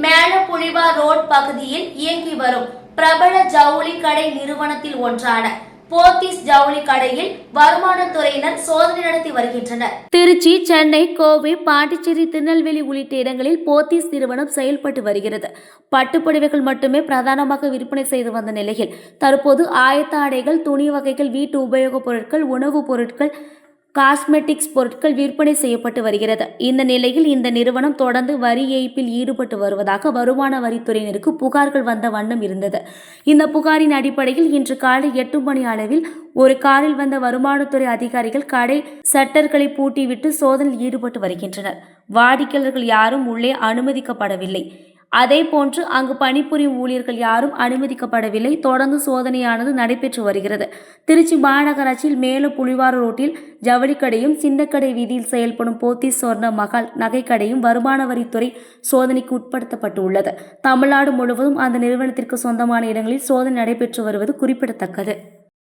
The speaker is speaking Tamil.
மேலப்புழிவா ரோட் பகுதியில் இயங்கி வரும் பிரபல ஜவுளி கடை நிறுவனத்தில் ஒன்றான போத்தீஸ் ஜவுளி கடையில் வருமானத்துறையினர் சோதனை நடத்தி வருகின்றனர். திருச்சி சென்னை கோவை பாண்டிச்சேரி திருநெல்வேலி உள்ளிட்ட இடங்களில் போத்தீஸ் நிறுவனம் செயல்பட்டு வருகிறது. பட்டுப்புடவைகள் மட்டுமே பிரதானமாக விற்பனை செய்து வந்த நிலையில் தற்போது ஆயத்த ஆடைகள் துணி வகைகள் வீட்டு உபயோகப் பொருட்கள் உணவுப் பொருட்கள் காஸ்மெட்டிக்ஸ் பொருட்கள் விற்பனை செய்யப்பட்டு வருகிறது. இந்த நிலையில் இந்த நிறுவனம் தொடர்ந்து வரி ஏய்ப்பில் ஈடுபட்டு வருவதாக வருமான வரித்துறையினருக்கு புகார்கள் வந்த வண்ணம் இருந்தது. இந்த புகாரின் அடிப்படையில் இன்று காலை எட்டு மணி அளவில் ஒரு காரில் வந்த வருமானத்துறை அதிகாரிகள் கடை சட்டர்களை பூட்டிவிட்டு சோதனையில் ஈடுபட்டு வருகின்றனர். வாடிக்கையாளர்கள் யாரும் உள்ளே அனுமதிக்கப்படவில்லை. அதே போன்று அங்கு பணிபுரியும் ஊழியர்கள் யாரும் அனுமதிக்கப்படவில்லை. தொடர்ந்து சோதனையானது நடைபெற்று வருகிறது. திருச்சி மாநகராட்சியில் மேல புலிவார ரோட்டில் ஜவுளிக்கடையும் சின்னக்கடை வீதியில் செயல்படும் போத்தி சொர்ண மகால் நகைக்கடையும் வருமான வரித்துறை சோதனைக்கு உட்படுத்தப்பட்டுள்ளது. தமிழ்நாடு முழுவதும் அந்த நிறுவனத்திற்கு சொந்தமான இடங்களில் சோதனை நடைபெற்று வருவது குறிப்பிடத்தக்கது.